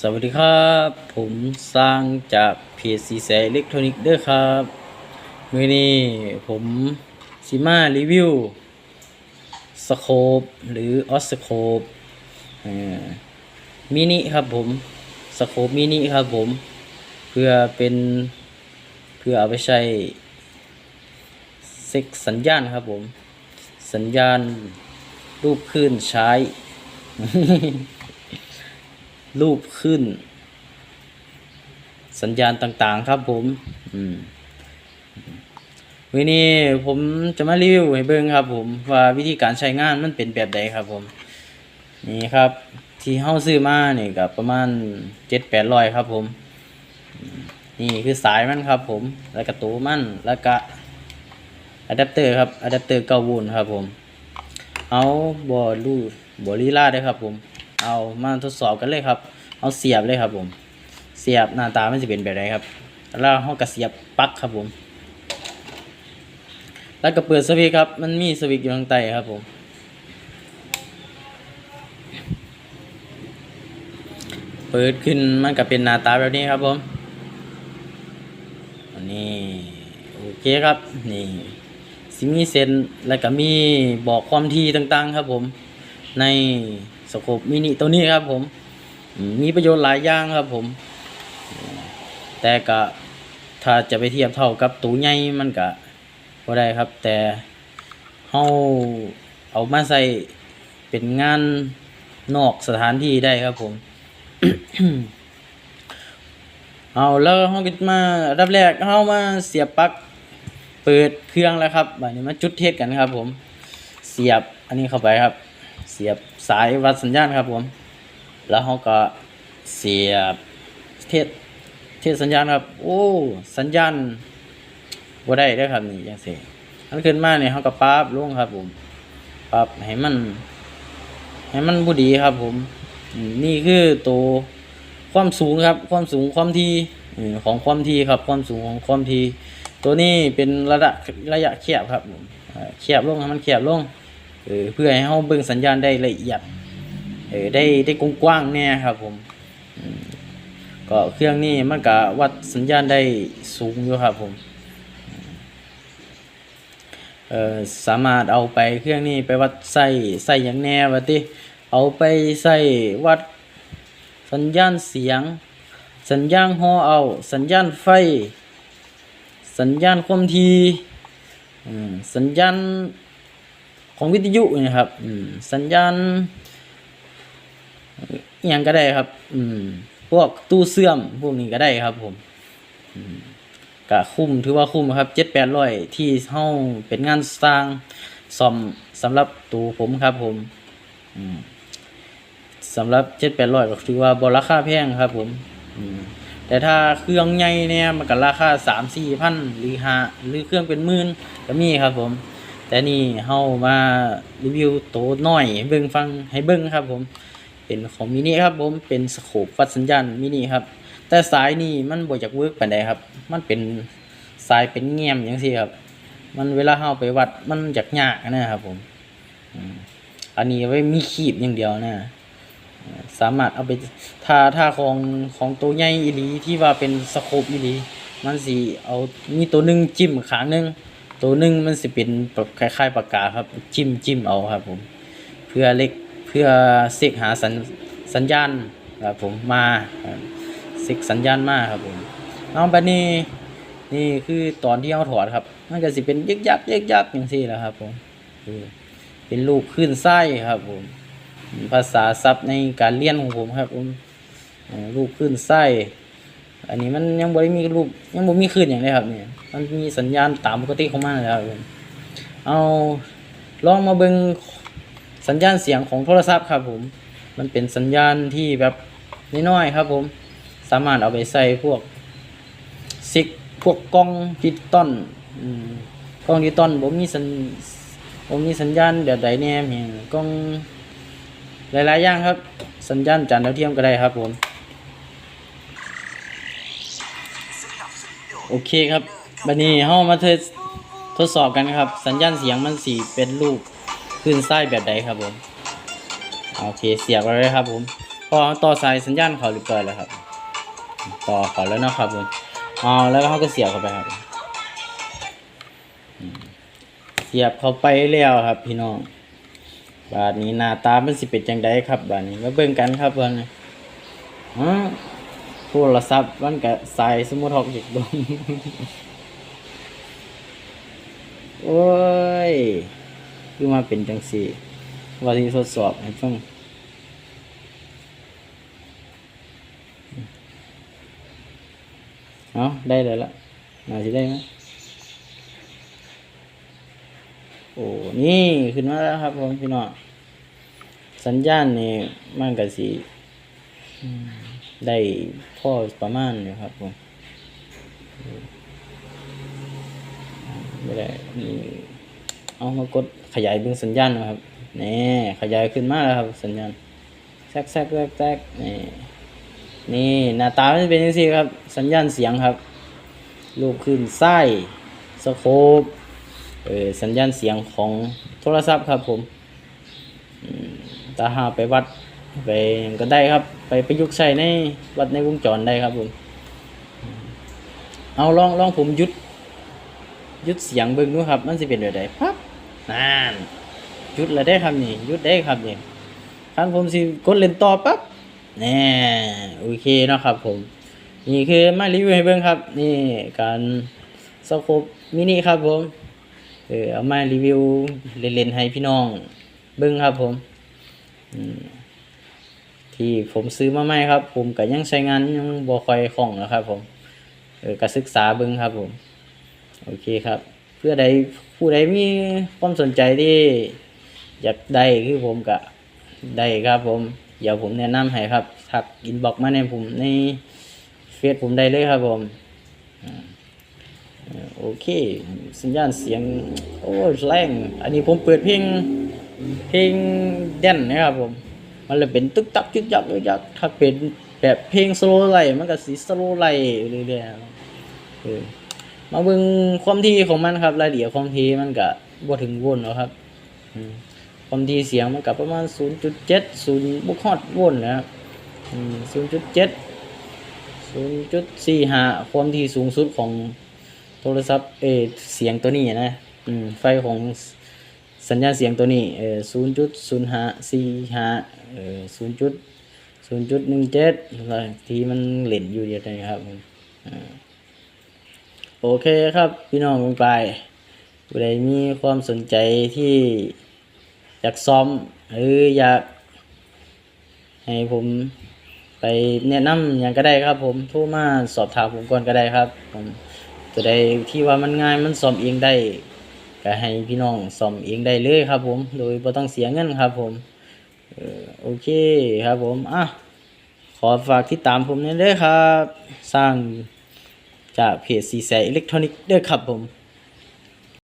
สวัสดีครับ ผมสร้างจากเพจสีแสอิเล็กทรอนิกส์เด้อครับมือนี้ผมสิมารีวิวสโคปหรือออสโคปมินิครับผมสโคปมินิครับผม เพื่อเป็นเพื่อเอาไปใช้เซ็กสัญญาณครับผม สัญญาณรูปคลื่นใช้ รูปขึ้น สัญญาณต่างๆครับผมอืมวันนี้ผมจะมารีวิวให้เบิ่งครับผมว่าวิธีการใช้งานมันเป็นแบบใดครับผม นี่ครับ ที่เฮาซื้อมาเนี่ยก็ประมาณเจ็ดแปดร้อยครับผม นี่คือสายมันครับผม แล้วก็ตัวมันแล้วก็อะแดปเตอร์ครับอะแดปเตอร์เก้าโวลต์ครับผม เอาบอลูบอลีลาได้ครับผม เอามาทดสอบกันเลยครับ เอาเสียบเลยครับผม เสียบหน้าตามันจะเป็นแบบไหนครับ แล้วเราก็เสียบปลั๊กครับผม แล้วก็เปิดสวิตช์ครับ มันมีสวิตช์อยู่ข้างใต้ครับผมเปิดขึ้นมันก็เป็นหน้าตาแบบนี้ครับผมอันนี้โอเคครับนี่สิมีเซนแล้วก็มีบอกความถี่ต่างๆครับผมใน สโคปมินิตัวนี้ครับผมมีประโยชน์หลายอย่างครับผม แต่ก็ถ้าจะไปเทียบเท่ากับตัวใหญ่มันก็บ่ได้ครับ แต่เฮาเอามาใส่เป็นงานนอกสถานที่ได้ครับผม เอาแล้วเฮาก็มาอันดับแรกเฮามาเสียบปลั๊กเปิดเครื่องแล้วครับบัดนี้มาจุดเทสกันครับผม เสียบอันนี้เข้าไปครับ เสียบ สายวัดสัญญาณครับผม แล้วเขาก็เสียบเทศเทศสัญญาณครับ โอ้ สัญญาณบ่าได้เด้ครับนี่จังซี่อันขึ้นมาเนี่ยเขาก็ปรับลงครับ ผมปรับให้มัน ให้มันบ่ดีครับผมอืมนี่คือตัวความสูงครับ ความสูงความทีของความทีครับ ความสูงของความที ตัวนี้เป็นระดับระยะแคบครับผมอ่าแคบลงให้มันแคบลง เออเพื่อให้เราเบิ่งสัญญาณได้ละเอียดเออได้ได้กว้างๆแน่ครับผมก็เครื่องนี้มันก็วัดสัญญาณได้สูงอยู่ครับผมเออสามารถเอาไปเครื่องนี้ไปวัดใส่ใส่อย่างแน่ว่าติเอาไปใส่วัดสัญญาณเสียง สัญญาณฮอเอา สัญญาณไฟ สัญญาณความถี่สัญญาณ ของวิทยุนะครับอืมสัญญาณอย่างก็ได้ครับ อืม พวกตู้เสื่อมพวกนี้ก็ได้ครับผมก็คุ้มถือว่าคุ้มครับเจ็ดแปดร้อยที่เฮาเป็นงานสร้างซ่อมสำหรับตัวผมครับผมอืมสำหรับเจ็ดแปดร้อยก็ถือว่าบราคาแพงครับผมอืมแต่ถ้าเครื่องใหญ่เนี่ยมันก็ราคาสามสี่พันหรือห้าหรือเครื่องเป็นหมื่นก็มีครับผม แต่นี่เฮามารีวิวโตัวน้อยให้เบิ่งฟังให้เบิ่งครับผมเป็นของมินิครับผมเป็นสโคปวัดสัญญาณมินิครับ แต่สายนี่มันบ่จากเวิร์กปานใดครับ มันเป็นสายเป็นเงียมอย่างซี่ครับ มันเวลาเฮาไปวัดมันจากยากนะครับผมอันนี้ไว้มีขีดอย่างเดียวนะ สามารถเอาไปถ้าถ้าของของตัวใหญ่อีหลีที่ว่าเป็นสโคปอีหลีมันสิเอามีตัวหนึงจิ้มขางหนึง ตัวหนึ่งมันสิเป็นแบบคล้ายๆปากกาครับ จิ้มจิ้มเอาครับผม เพื่อเล็กเพื่อเสกหาสัญสัญญาณครับผมมาเสกสัญญาณมาครับผมเอาบัดนี้นี่คือตอนที่เอาถอดครับมันก็สิเป็นยึกยักยึกยักอย่างซี่แหละครับผมเป็นรูปขึ้นไส้ครับผมภาษาศัพท์ในการเรียนของผมครับผมรูปขึ้นไส้ อันนี้มันยังบ่ได้มีรูปยังบ่มีคลื่นอย่างเลยครับเนี่ยมันมีสัญญาณตามปกติของมันแล้วครับเอาลองมาเบิ่งสัญญาณเสียงของโทรศัพท์ครับผม มันเป็นสัญญาณที่แบบน้อยๆครับผม สามารถเอาไปใส่พวกซิกพวกกล้องดิจิตอลกล้องดิจิตอลบ่มีสัญบ่มีสัญญาณแบบใดแน่แม่งกล้องหลายๆอย่างครับ สัญญาณจานดาวเทียมก็ได้ครับผม โอเคครับบัดนี้เฮามาทดทดสอบกันครับ สัญญาณเสียงมันสีเป็นรูปขึ้นไส้แบบใดครับผมโอเคเสียบไว้เลยครับผมพอต่อสายสัญญาณเขาเรียบร้อยแล้วครับ ต่อเขาแล้วเนาะครับผมอ๋อแล้วเขาก็เสียบเข้าไปครับเสียบเข้าไปแล้วครับ พี่น้องบาดนี้หน้าตามันสิเป็นจังไดครับบาดนี้มาเบิ่งกันครับเบิ่งนี่ฮะ โทรศัพท์มันก็สายสมุทรอกอีกดงโอ้ย คือมาเป็นจังสี่ว่าที่ทดสอบให้ฟังเอาได้แล้วละน่าจะได้ไหมโอ้ นี่ ขึ้นมาแล้วครับผมพี่น้องสัญญาณนี่มันก็สิอืม ได้พ่อประมาณอยู่ครับผมไม่ได้นี่เอามากดขยายเบิ่งสัญญาณนะครับนี่ขยายขึ้นมาแล้วครับ สัญญาณแทรกแทรกแทรกแทรกนี่นี่หน้าตามันจะเป็นยังซี่ครับ สัญญาณเสียงครับ รูปขึ้นไส้สโคปเออสัญญาณเสียงของโทรศัพท์ครับผมตาหาไปวัดไปก็ได้ครับ ปประยุกต์ใช้ในวัดในวงจรได้ครับผม เอาลองลองผมยุดยุดเสียงเบิ่งดูครับ มันสิเป็นแบบใดปั๊บนั่นยุดแล้วได้ครับนี่ยุดได้ครับนี่คันผมสิกดเล่นต่อปั๊บแน่โอเคนะครับผม นี่คือมารีวิวให้เบิ่งครับ นี่การสโคปมินิครับผมเออเอามารีวิวเล่นๆให้พี่น้องเบิ่งครับผมอืม ที่ผมซื้อมาใหม่ครับ ผมก็ยังใช้งานยังบ่ค่อยคล่องนะครับ ผมเออก็ศึกษาเบิ่งครับ ผมโอเคครับ เพื่อใดผู้ใดมีความสนใจที่อยากได้คือผมก็ได้ครับ ผมเดี๋ยวผมแนะนำให้ครับทักอินบ็อกมาในผมในเฟซผมได้เลยครับ ผมโอเค สัญญาณเสียงโอ้แรง อันนี้ผมเปิดเพลงเพลงแดนนะครับผม มันเลยเป็นตึกตักจึกยักจึกยักถ้าเป็นแบบเพลงสโลไลมันก็สีสโลไลเรื่อยๆเออมาเบิ่งความถี่ของมันครับ รายละเอียดความถี่มันก็บ่ถึงวลต์หรอครับความถี่เสียงมันก็ประมาณ 0.7 0บ่ฮอดวลต์นะครับ0.7ศูนย์จุดสี่ห้าความถี่สูงสุดของโทรศัพท์เออเสียงตัวนี้นะ อืม ไฟของ สัญญาเสียงตัวนี้เออศูนย์จุดศูนย์ห้าสี่ห้าเออศูนย์จุดศูนย์จุดหนึ่งเจ็ดที่มันเหล่นอยู่เดียวกันครับโอเคครับ พี่น้องลงไปผู้ใดมีความสนใจที่อยากซ้อมหรืออยาก ให้ผมไปแนะนำอย่างก็ได้ครับ ผมโทรมาสอบถามผมก่อนก็ได้ครับผมตัวใดที่ว่ามันง่ายมันซ่อมเองได้ ก็ให้พี่น้องซ่อมเองได้เลยครับ ผม โดยไม่ต้องเสียเงินครับ ผมโอเคครับผมอะขอฝากติดตามผมนี่เด้อครับ สร้างจากเพจสีแสอิเล็กทรอนิกส์ด้อครับผม